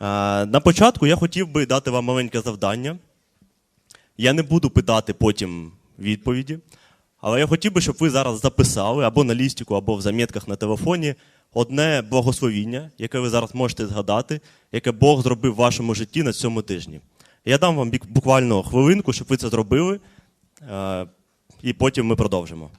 На початку я хотів би дати вам маленьке завдання. Я не буду питати потім відповіді, але я хотів би, щоб ви зараз записали або на лістику, або в замітках на телефоні одне благословіння, яке ви зараз можете згадати, яке Бог зробив в вашому житті на цьому тижні. Я дам вам буквально хвилинку, щоб ви це зробили, і потім ми продовжимо.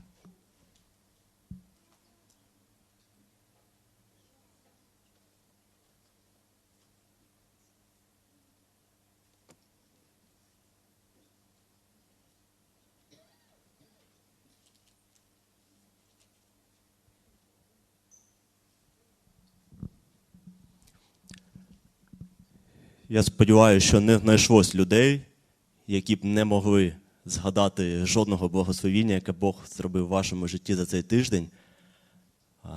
Я сподіваюся, що не знайшлось людей, які б не могли згадати жодного благословіння, яке Бог зробив в вашому житті за цей тиждень.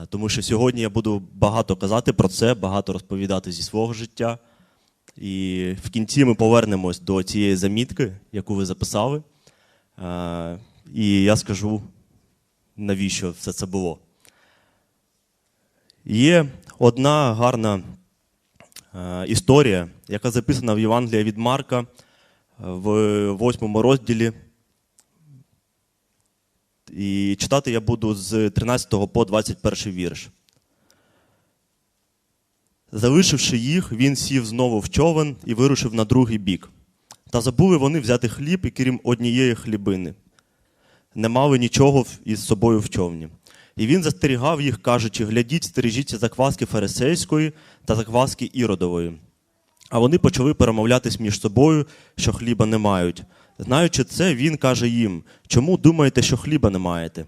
Тому що сьогодні я буду багато казати про це, багато розповідати зі свого життя. І в кінці ми повернемось до цієї замітки, яку ви записали. І я скажу, навіщо все це було. Є одна гарна історія, яка записана в Євангелії від Марка е, в восьмому розділі. І читати я буду з 13 по 21 вірш. Залишивши їх, він сів знову в човен і вирушив на другий бік. Та забули вони взяти хліб і крім однієї хлібини. Не мали нічого із собою в човні. І він застерігав їх, кажучи: глядіть, стережіться закваски фарисейської та закваски іродової. А вони почали перемовлятись між собою, що хліба не мають. Знаючи це, він каже їм: чому думаєте, що хліба не маєте?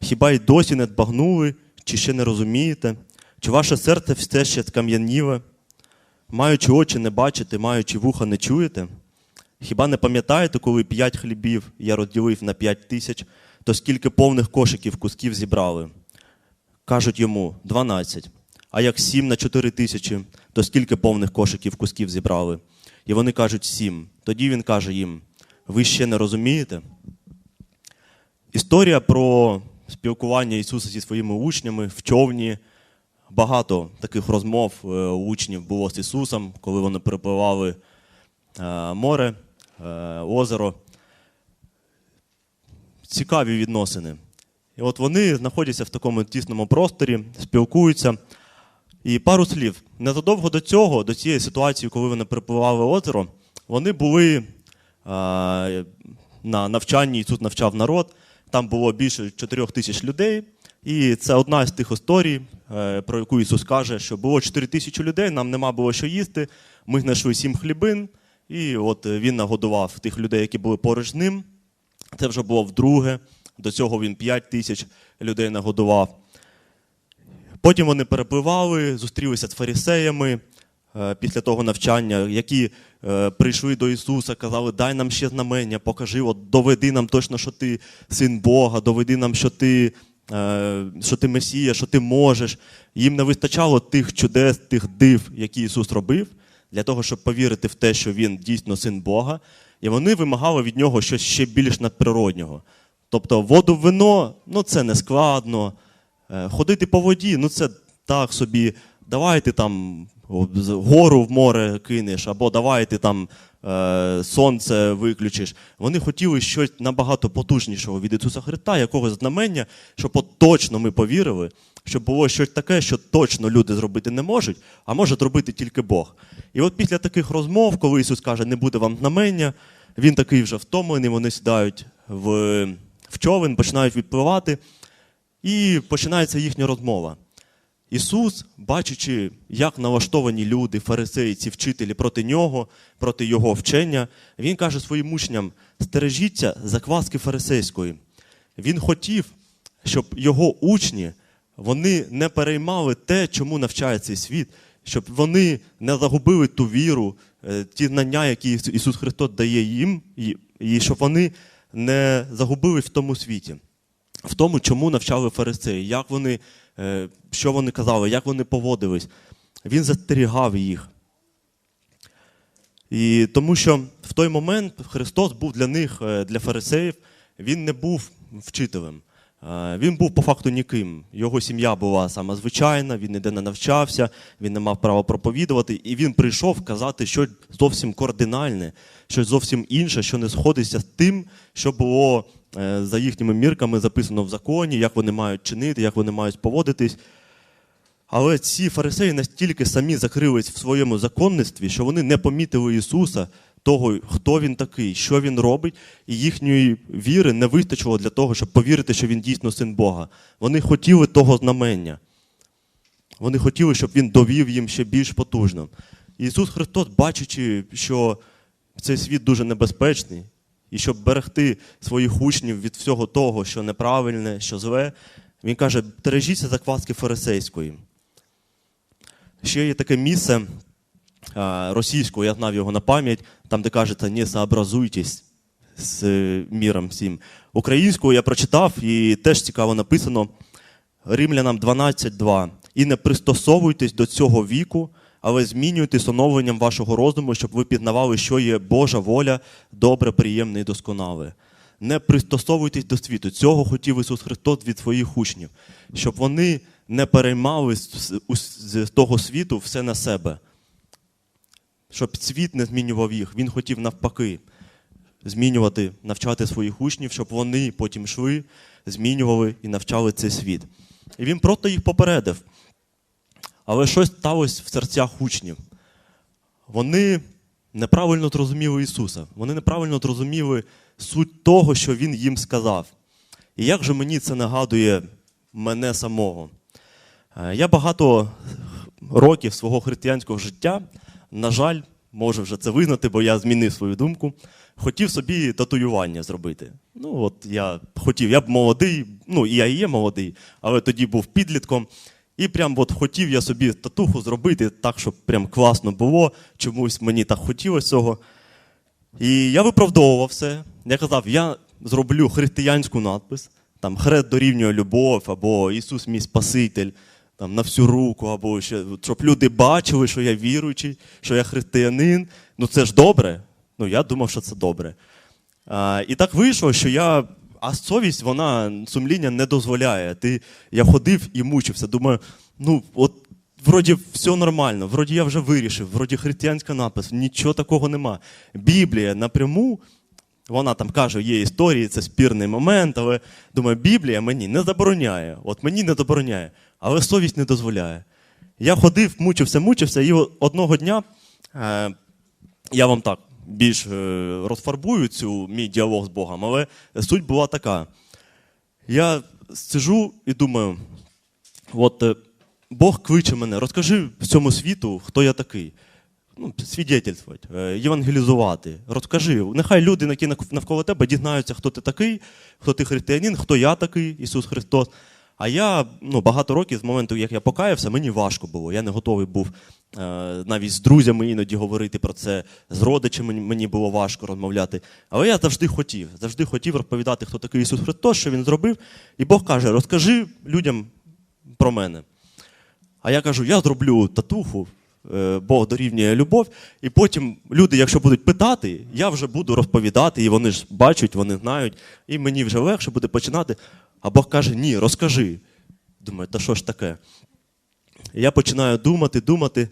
Хіба й досі не дбагнули, чи ще не розумієте? Чи ваше серце все ще скам'яніле? Маючи очі не бачите, маючи вуха не чуєте? Хіба не пам'ятаєте, коли п'ять хлібів я розділив на п'ять тисяч, то скільки повних кошиків кусків зібрали? Кажуть йому дванадцять. А як сім на чотири тисячі, то скільки повних кошиків кусків зібрали? І вони кажуть сім. Тоді він каже їм: ви ще не розумієте? Історія про спілкування Ісуса зі своїми учнями в човні. Багато таких розмов е, у учнів було з Ісусом, коли вони перепливали е, море, е, озеро. Цікаві відносини. І от вони знаходяться в такому тісному просторі, спілкуються. І пару слів. Незадовго до цього, до цієї ситуації, коли вони перепливали озеро, вони були е, на навчанні, Ісус навчав народ. Там було більше 4 тисяч людей. І це одна з тих історій, е, про яку Ісус каже, що було 4 тисячі людей, нам нема було що їсти. Ми знайшли сім хлібин, і от він нагодував тих людей, які були поруч з ним. Це вже було вдруге. До цього він 5 тисяч людей нагодував. Потім вони перепливали, зустрілися з фарисеями е, після того навчання, які е, прийшли до Ісуса, казали, дай нам ще знамення, покажи, от, доведи нам точно, що ти син Бога, доведи нам, що ти, е, що ти Месія, що ти можеш. Їм не вистачало тих чудес, тих див, які Ісус робив, для того, щоб повірити в те, що Він дійсно син Бога. І вони вимагали від нього щось ще більш надприроднього. Тобто воду в вино ну це не складно. Е, Ходити по воді, ну це так собі. давайте там гору в море кинеш, або давайте там сонце виключиш. Вони хотіли щось набагато потужнішого від Ісуса Христа, якогось знамення, щоб от точно ми повірили, щоб було щось таке, що точно люди зробити не можуть, а може зробити тільки Бог. І от після таких розмов, коли Ісус каже, не буде вам знамення, він такий вже втомлений, вони сідають в, в човен, починають відпливати. І починається їхня розмова. Ісус, бачачи, як налаштовані люди, фарисеї, ці вчителі проти нього, проти його вчення, він каже своїм учням: стережіться закваски фарисейської. Він хотів, щоб його учні вони не переймали те, чому навчає цей світ, щоб вони не загубили ту віру, е, ті знання, які Ісус Христос дає їм, і- щоб вони не загубили в тому світі в тому, чому навчали фарисеї, як вони, що вони казали, як вони поводились. Він застерігав їх. І тому що в той момент Христос був для них, е, для фарисеїв, він не був вчителем. Е, Він був по факту ніким. Його сім'я була саме звичайна, він ніде не навчався, він не мав права проповідувати, і він прийшов казати щось зовсім кардинальне, щось зовсім інше, що не сходиться з тим, що було е, за їхніми мірками записано в законі, як вони мають чинити, як вони мають поводитись. Але ці фарисеї настільки самі закрились в своєму законництві, що вони не помітили Ісуса, того, хто він такий, що він робить, і їхньої віри не вистачило для того, щоб повірити, що він дійсно син Бога. Вони хотіли того знамення. Вони хотіли, щоб він довів їм ще більш потужно. Ісус Христос, бачачи, що цей світ дуже небезпечний, і щоб берегти своїх учнів від всього того, що неправильне, що зле, Він каже: тережіться закваски фарисейської. Ще є таке місце а, російською, я знав його на пам'ять, там, де кажеться, не сообразуйтесь з е, міром всім. Українською я прочитав і теж цікаво написано Римлянам 12.2. І не пристосовуйтесь до цього віку, але змінюйтесь оновленням вашого розуму, щоб ви пізнавали, що є Божа воля, добре, приємне і досконале. Не пристосовуйтесь до світу. Цього хотів Ісус Христос від своїх учнів, щоб вони не переймали з, того світу все на себе. Щоб світ не змінював їх. Він хотів навпаки змінювати, навчати своїх учнів, щоб вони потім йшли, змінювали і навчали цей світ. І він просто їх попередив. Але щось сталося в серцях учнів. Вони неправильно зрозуміли Ісуса. Вони неправильно зрозуміли суть того, що Він їм сказав. І як же мені це нагадує мене самого? Е, Я багато років свого християнського життя, на жаль, можу вже це визнати, бо я змінив свою думку. Хотів собі татуювання зробити. Ну, от я хотів, я б молодий, ну і я і є молодий, але тоді був підлітком. І прям от хотів я собі татуху зробити так, щоб прям класно було. Чомусь мені так хотілося цього. І я виправдовував все. Я казав, я зроблю християнську надпис, там хрест дорівнює любов, або Ісус мій Спаситель, там на всю руку, або ще, щоб люди бачили, що я віруючий, що я християнин. Ну це ж добре. Ну я думав, що це добре. А, і так вийшло, що я. А совість, вона сумління не дозволяє. Ти, я ходив і мучився. Думаю, ну, от вроді все нормально, вроді я вже вирішив, вроді християнська напис, нічого такого нема. Біблія напряму, вона там каже, є історії, це спірний момент, але думаю, Біблія мені не забороняє. От мені не забороняє, але совість не дозволяє. Я ходив, мучився, мучився, і одного дня е, я вам так більш е, розфарбую цю мій діалог з Богом, але суть була така. Я сижу і думаю, от е, Бог кличе мене, розкажи всьому світу, хто я такий. Ну, свідетельствувати, е, євангелізувати. Розкажи. Нехай люди, які навколо тебе, дізнаються, хто ти такий, хто ти християнин, хто я такий, Ісус Христос. А я ну, багато років з моменту, як я покаявся, мені важко було. Я не готовий був е, навіть з друзями іноді говорити про це, з родичами мені було важко розмовляти. Але я завжди хотів, завжди хотів розповідати, хто такий Ісус Христос, що Він зробив. І Бог каже: розкажи людям про мене. А я кажу, я зроблю татуху, е, Бог дорівнює любов, і потім люди, якщо будуть питати, я вже буду розповідати, і вони ж бачать, вони знають, і мені вже легше буде починати. А Бог каже, ні, розкажи. Думаю, та що ж таке? Я починаю думати, думати,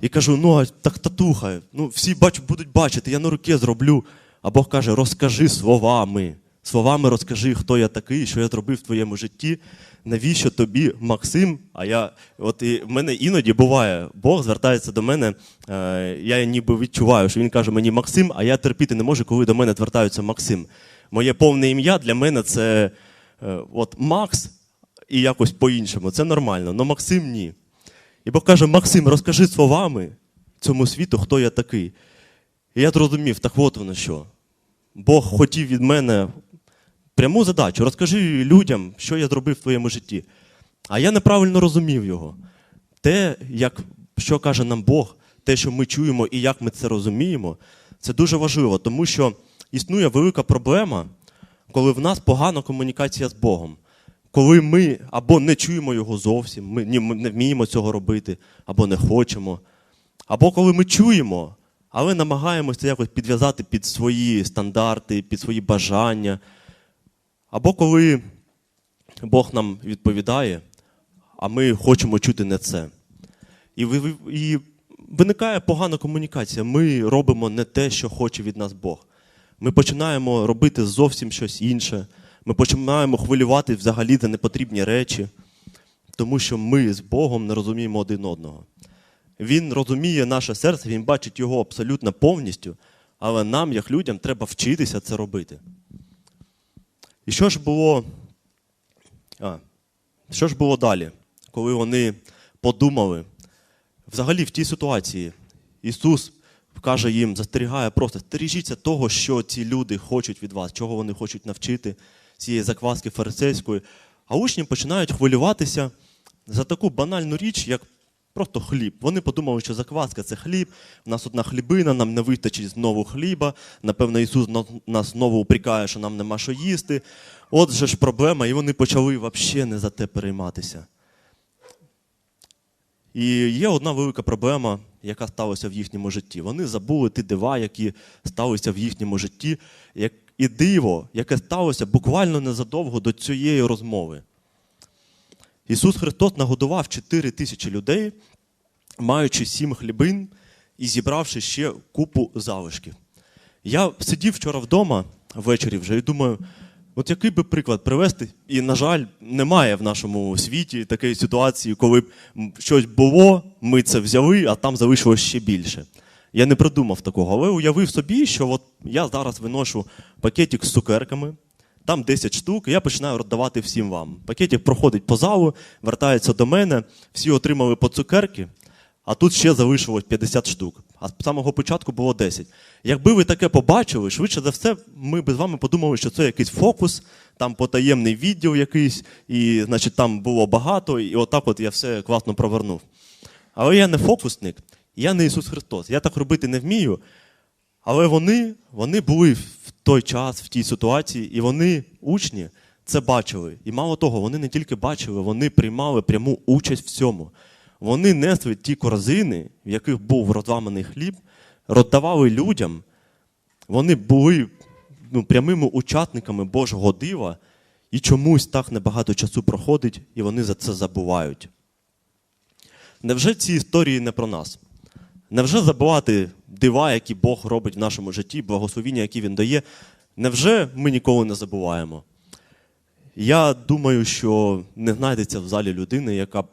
і кажу: ну, а так татуха, ну, всі бач, будуть бачити, я на руки зроблю. А Бог каже, розкажи словами. Словами розкажи, хто я такий, що я зробив в твоєму житті. Навіщо тобі, Максим? А я, от і в мене іноді буває, Бог звертається до мене. Е, я ніби відчуваю, що він каже мені Максим, а я терпіти не можу, коли до мене звертаються Максим. Моє повне ім'я для мене це от Макс і якось по-іншому. Це нормально. але Максим ні. І Бог каже: Максим, розкажи словами цьому світу, хто я такий. І я зрозумів, так от воно що. Бог хотів від мене пряму задачу: розкажи людям, що я зробив в твоєму житті. А я неправильно розумів його. Те, як, що каже нам Бог, те, що ми чуємо і як ми це розуміємо, це дуже важливо, тому що існує велика проблема, коли в нас погана комунікація з Богом. Коли ми або не чуємо його зовсім, ми не вміємо цього робити, або не хочемо. Або коли ми чуємо, але намагаємося якось підв'язати під свої стандарти, під свої бажання. Або коли Бог нам відповідає, а ми хочемо чути не це. І, і виникає погана комунікація. Ми робимо не те, що хоче від нас Бог. Ми починаємо робити зовсім щось інше. Ми починаємо хвилювати взагалі за непотрібні речі, тому що ми з Богом не розуміємо один одного. Він розуміє наше серце, він бачить його абсолютно повністю, але нам, як людям, треба вчитися це робити. І що ж було, а, що ж було далі, коли вони подумали? Взагалі, в тій ситуації Ісус каже їм, застерігає просто, стережіться того, що ці люди хочуть від вас, чого вони хочуть навчити цієї закваски фарисейської. А учні починають хвилюватися за таку банальну річ, як просто хліб. Вони подумали, що закваска це хліб, в нас одна хлібина, нам не вистачить знову хліба. Напевно, Ісус нас знову упрікає, що нам нема що їсти. От же ж проблема, і вони почали взагалі не за те перейматися. І є одна велика проблема, яка сталася в їхньому житті. Вони забули ті дива, які сталися в їхньому житті, як і диво, яке сталося буквально незадовго до цієї розмови. Ісус Христос нагодував 4 тисячі людей, маючи сім хлібин і зібравши ще купу залишків. Я сидів вчора вдома ввечері вже і думаю, от який би приклад привести, і, на жаль, немає в нашому світі такої ситуації, коли б щось було, ми це взяли, а там залишилось ще більше. Я не придумав такого, але уявив собі, що от я зараз виношу пакетик з цукерками, там 10 штук, і я починаю роздавати всім вам. Пакетик проходить по залу, вертається до мене, всі отримали по цукерки, а тут ще залишилось 50 штук. А з самого початку було 10. Якби ви таке побачили, швидше за все, ми б з вами подумали, що це якийсь фокус, там потаємний відділ якийсь, і значить, там було багато, і отак от я все класно провернув. Але я не фокусник, я не Ісус Христос. Я так робити не вмію. Але вони, вони були в той час, в тій ситуації, і вони, учні, це бачили. І мало того, вони не тільки бачили, вони приймали пряму участь в цьому. Вони несли ті корзини, в яких був розламаний хліб, роздавали людям. Вони були ну, прямими учасниками Божого дива, і чомусь так небагато часу проходить, і вони за це забувають. Невже ці історії не про нас? Невже забувати дива, які Бог робить в нашому житті, благословіння, які Він дає? Невже ми ніколи не забуваємо? Я думаю, що не знайдеться в залі людини, яка б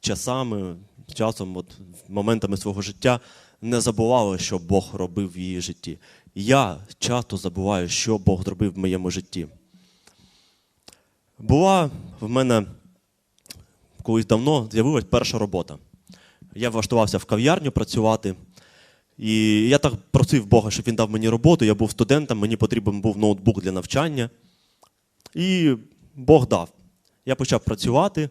часами, часом, от, моментами свого життя не забувала, що Бог робив в її житті. Я часто забуваю, що Бог зробив в моєму житті. Була в мене колись давно з'явилась перша робота. Я влаштувався в кав'ярню працювати. І я так просив Бога, щоб він дав мені роботу. Я був студентом, мені потрібен був ноутбук для навчання. І Бог дав. Я почав працювати.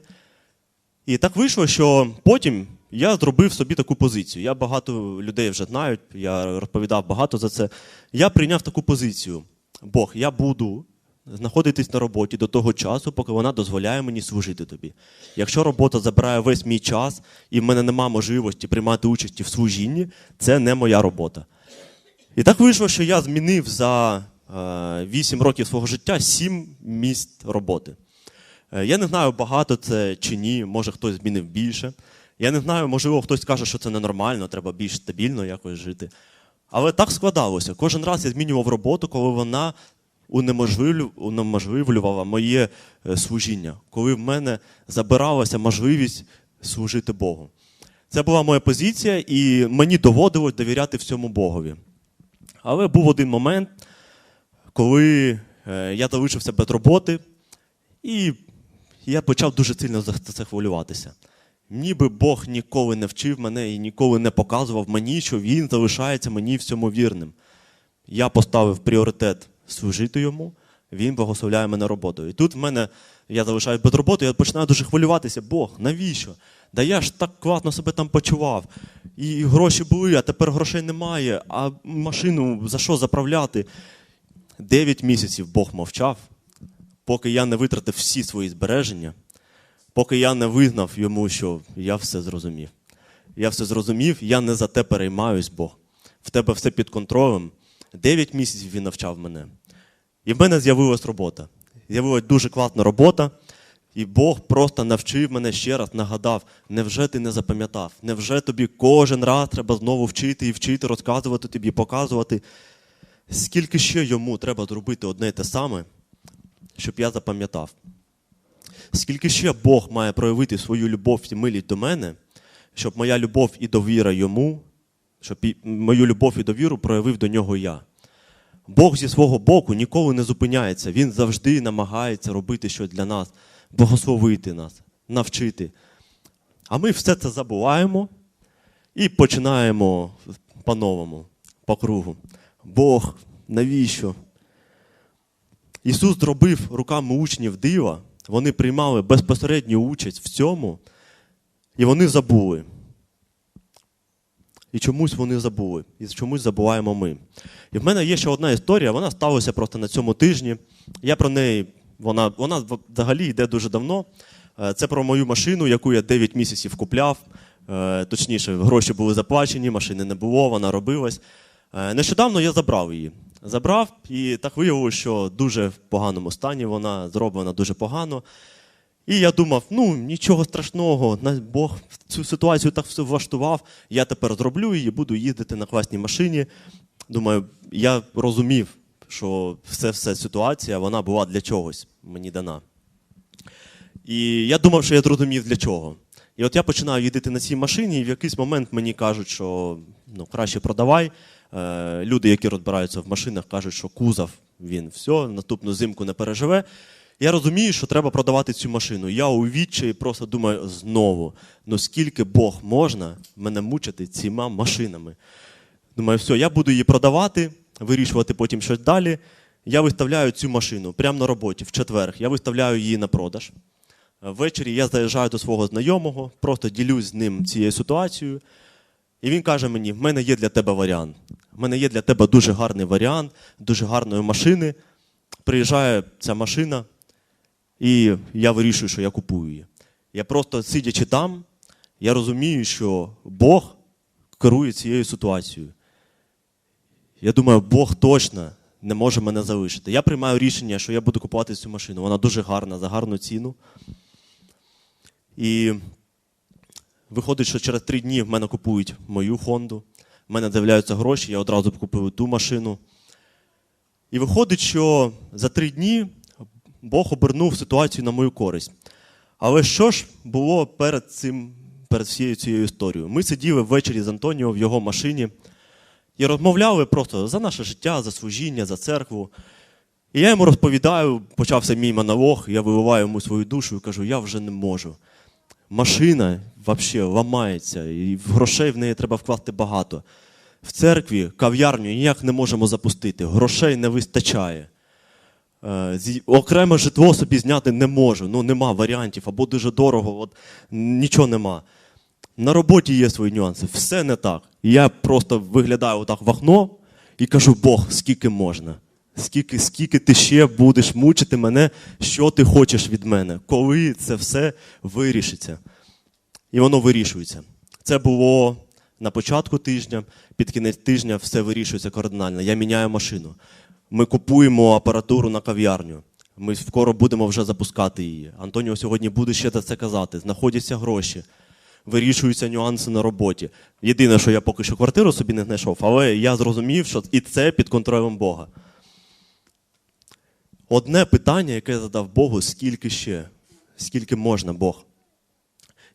І так вийшло, що потім я зробив собі таку позицію. Я багато людей вже знають, я розповідав багато за це. Я прийняв таку позицію. Бог, я буду знаходитись на роботі до того часу, поки вона дозволяє мені служити тобі. Якщо робота забирає весь мій час і в мене нема можливості приймати участь в служінні, це не моя робота. І так вийшло, що я змінив за е, 8 років свого життя 7 місць роботи. Е, Я не знаю, багато це чи ні, може хтось змінив більше. Я не знаю, можливо, хтось каже, що це ненормально, треба більш стабільно якось жити. Але так складалося. Кожен раз я змінював роботу, коли вона унеможливлювала моє е, служіння, коли в мене забиралася можливість служити Богу. Це була моя позиція, і мені доводилось довіряти всьому Богові. Але був один момент, коли е, я залишився без роботи, і я почав дуже сильно за це хвилюватися. Ніби Бог ніколи не вчив мене і ніколи не показував мені, що Він залишається мені всьому вірним. Я поставив пріоритет служити йому, він благословляє мене роботою. І тут в мене я залишаюсь без роботи, я починаю дуже хвилюватися. Бог, навіщо? Да я ж так класно себе там почував. І гроші були, а тепер грошей немає. А машину за що заправляти? Дев'ять місяців Бог мовчав, поки я не витратив всі свої збереження, поки я не визнав йому, що я все зрозумів. Я все зрозумів, я не за те переймаюсь, Бог. В тебе все під контролем. Дев'ять місяців він навчав мене. І в мене з'явилась робота. З'явилась дуже класна робота. І Бог просто навчив мене ще раз, нагадав, невже ти не запам'ятав? Невже тобі кожен раз треба знову вчити і вчити, розказувати тобі, показувати? Скільки ще йому треба зробити одне і те саме, щоб я запам'ятав? Скільки ще Бог має проявити свою любов і милість до мене, щоб моя любов і довіра йому, щоб мою любов і довіру проявив до нього я. Бог зі свого боку ніколи не зупиняється. Він завжди намагається робити щось для нас, благословити нас, навчити. А ми все це забуваємо і починаємо по-новому, по кругу. Бог, навіщо? Ісус зробив руками учнів дива, вони приймали безпосередню участь в цьому, і вони забули. І чомусь вони забули, і чомусь забуваємо ми. І в мене є ще одна історія, вона сталася просто на цьому тижні. Я про неї, вона, вона взагалі йде дуже давно. Е, Це про мою машину, яку я 9 місяців купляв. Е, Точніше, гроші були заплачені, машини не було, вона робилась. Е, Нещодавно я забрав її. Забрав, і так виявилося, що дуже в поганому стані вона зроблена дуже погано. І я думав, ну нічого страшного, Бог цю ситуацію так все влаштував. Я тепер зроблю її, буду їздити на класній машині. Думаю, я розумів, що все, все ситуація вона була для чогось мені дана. І я думав, що я зрозумів для чого. І от я починаю їздити на цій машині, і в якийсь момент мені кажуть, що ну, краще продавай. Е, люди, які розбираються в машинах, кажуть, що кузов він все, наступну зимку не переживе. Я розумію, що треба продавати цю машину. Я у відчаї просто думаю, знову, ну скільки Бог можна мене мучити цими машинами. Думаю, все, я буду її продавати, вирішувати потім щось далі. Я виставляю цю машину прямо на роботі в четвер. Я виставляю її на продаж. Ввечері я заїжджаю до свого знайомого, просто ділюсь з ним цією ситуацією. І він каже мені: в мене є для тебе варіант. В мене є для тебе дуже гарний варіант, дуже гарної машини. Приїжджає ця машина, і я вирішую, що я купую її. Я просто сидячи там, я розумію, що Бог керує цією ситуацією. Я думаю, Бог точно не може мене залишити. Я приймаю рішення, що я буду купувати цю машину. Вона дуже гарна, за гарну ціну. І виходить, що через три дні в мене купують мою Хонду. В мене з'являються гроші, я одразу купив ту машину. І виходить, що за три дні Бог обернув ситуацію на мою користь. Але що ж було перед цим, перед всією цією історією? Ми сиділи ввечері з Антоніо в його машині і розмовляли просто за наше життя, за служіння, за церкву. І я йому розповідаю, почався мій монолог, я виливаю йому свою душу і кажу, я вже не можу. Машина взагалі ламається, і грошей в неї треба вкласти багато. В церкві кав'ярню ніяк не можемо запустити, грошей не вистачає. Е, Окреме житло собі зняти не можу, ну нема варіантів, або дуже дорого, от, нічого нема. На роботі є свої нюанси, все не так. Я просто виглядаю отак в окно і кажу: Бог, скільки можна? Скільки, скільки ти ще будеш мучити мене, що ти хочеш від мене? Коли це все вирішиться? І воно вирішується. Це було на початку тижня, під кінець тижня все вирішується кардинально. Я міняю машину. Ми купуємо апаратуру на кав'ярню. Ми скоро будемо вже запускати її. Антоніо сьогодні буде ще це казати. Знаходяться гроші, вирішуються нюанси на роботі. Єдине, що я поки що квартиру собі не знайшов, але я зрозумів, що і це під контролем Бога. Одне питання, яке задав Богу, скільки ще, скільки можна Бог.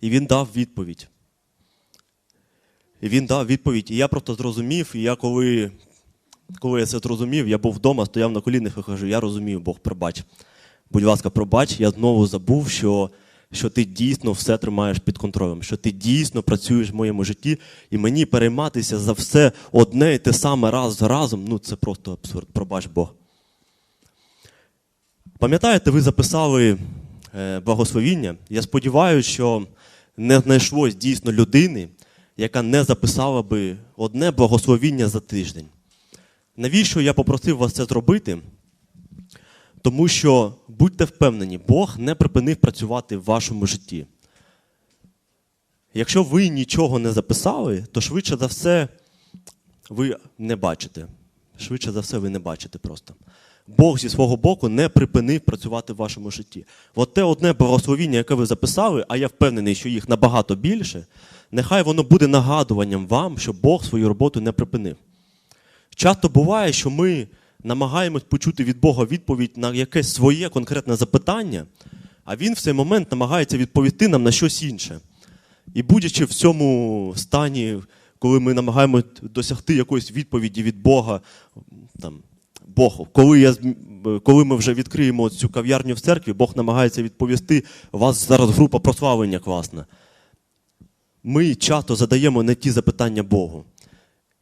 І він дав відповідь. І він дав відповідь. І я просто зрозумів, і я коли, коли я це зрозумів, я був вдома, стояв на колінах і кажу, я розумію, Бог, пробач. Будь ласка, пробач, я знову забув, що, що ти дійсно все тримаєш під контролем, що ти дійсно працюєш в моєму житті, і мені перейматися за все одне і те саме раз за разом, ну це просто абсурд. Пробач Бог. Пам'ятаєте, ви записали е, благословіння? Я сподіваюся, що не знайшлось дійсно людини, яка не записала би одне благословіння за тиждень. Навіщо я попросив вас це зробити? Тому що будьте впевнені, Бог не припинив працювати в вашому житті. Якщо ви нічого не записали, то швидше за все ви не бачите. Швидше за все, ви не бачите просто. Бог зі свого боку не припинив працювати в вашому житті. От те одне благословіння, яке ви записали, а я впевнений, що їх набагато більше, нехай воно буде нагадуванням вам, що Бог свою роботу не припинив. Часто буває, що ми намагаємось почути від Бога відповідь на якесь своє конкретне запитання, а Він в цей момент намагається відповісти нам на щось інше. І будучи в цьому стані, коли ми намагаємось досягти якоїсь відповіді від Бога, там, Бог, коли, я, коли ми вже відкриємо цю кав'ярню в церкві, Бог намагається відповісти, у вас зараз група прославлення класна. Ми часто задаємо не ті запитання Богу.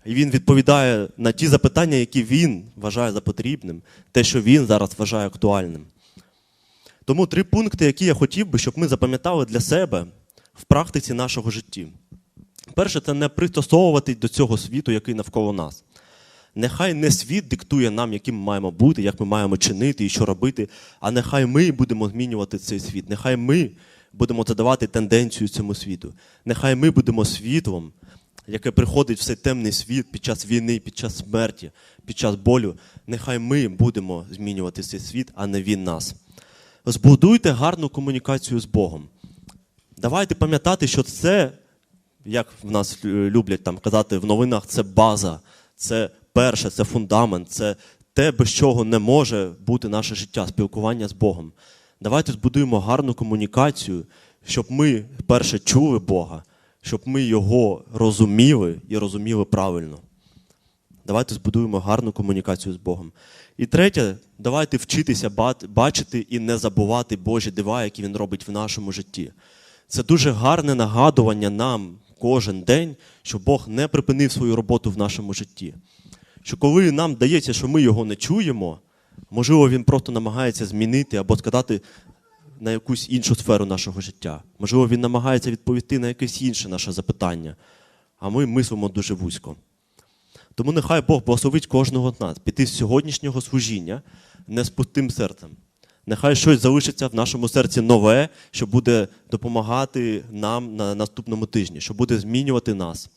І він відповідає на ті запитання, які він вважає за потрібним, те, що він зараз вважає актуальним. Тому три пункти, які я хотів би, щоб ми запам'ятали для себе в практиці нашого житті. Перше, це не пристосовуватись до цього світу, який навколо нас. Нехай не світ диктує нам, яким ми маємо бути, як ми маємо чинити і що робити, а нехай ми будемо змінювати цей світ. Нехай ми будемо задавати тенденцію цьому світу. Нехай ми будемо світлом, яке приходить в цей темний світ під час війни, під час смерті, під час болю. Нехай ми будемо змінювати цей світ, а не він нас. Збудуйте гарну комунікацію з Богом. Давайте пам'ятати, що це, як в нас люблять там казати в новинах, це база, це перше, це фундамент, це те, без чого не може бути наше життя, спілкування з Богом. Давайте збудуємо гарну комунікацію, щоб ми перше чули Бога, щоб ми його розуміли і розуміли правильно. Давайте збудуємо гарну комунікацію з Богом. І третє, давайте вчитися бачити і не забувати Божі дива, які Він робить в нашому житті. Це дуже гарне нагадування нам кожен день, що Бог не припинив свою роботу в нашому житті. Що коли нам дається, що ми його не чуємо, можливо, він просто намагається змінити або сказати на якусь іншу сферу нашого життя. Можливо, він намагається відповісти на якесь інше наше запитання, а ми мислимо дуже вузько. Тому нехай Бог благословить кожного з нас піти з сьогоднішнього служіння не з пустим серцем. Нехай щось залишиться в нашому серці нове, що буде допомагати нам на наступному тижні, що буде змінювати нас,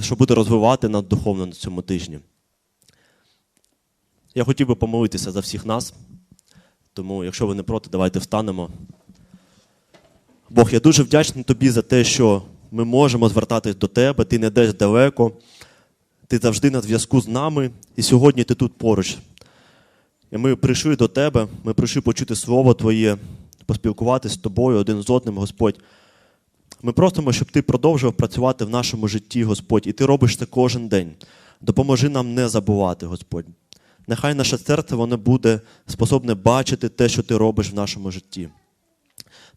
що буде розвивати нас духовно на цьому тижні. Я хотів би помолитися за всіх нас, тому, якщо ви не проти, давайте встанемо. Бог, я дуже вдячний тобі за те, що ми можемо звертатись до тебе, ти не десь далеко, ти завжди на зв'язку з нами, і сьогодні ти тут поруч. І ми прийшли до тебе, ми прийшли почути Слово Твоє, поспілкуватися з тобою один з одним, Господь. Ми просимо, щоб ти продовжував працювати в нашому житті, Господь, і ти робиш це кожен день. Допоможи нам не забувати, Господь. Нехай наше серце воно буде способне бачити те, що ти робиш в нашому житті.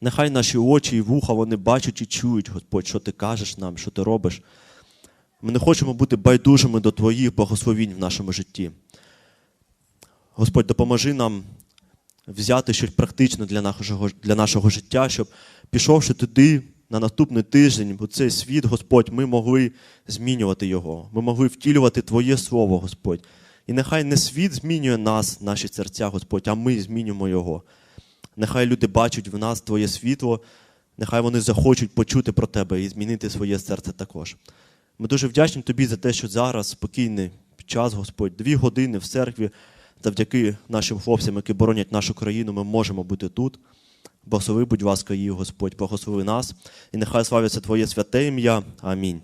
Нехай наші очі і вуха вони бачать і чують, Господь, що ти кажеш нам, що ти робиш. Ми не хочемо бути байдужими до Твоїх благословінь в нашому житті. Господь, допоможи нам взяти щось практичне для нашого, для нашого життя, щоб, пішовши туди на наступний тиждень, у цей світ, Господь, ми могли змінювати його. Ми могли втілювати Твоє Слово, Господь. І нехай не світ змінює нас, наші серця, Господь, а ми змінюємо його. Нехай люди бачать в нас Твоє світло, нехай вони захочуть почути про Тебе і змінити своє серце також. Ми дуже вдячні Тобі за те, що зараз спокійний час, Господь, дві години в церкві, завдяки нашим хлопцям, які боронять нашу країну, ми можемо бути тут. Благослови, будь ласка, її, Господь, благослови нас, і нехай славиться Твоє святе ім'я. Амінь.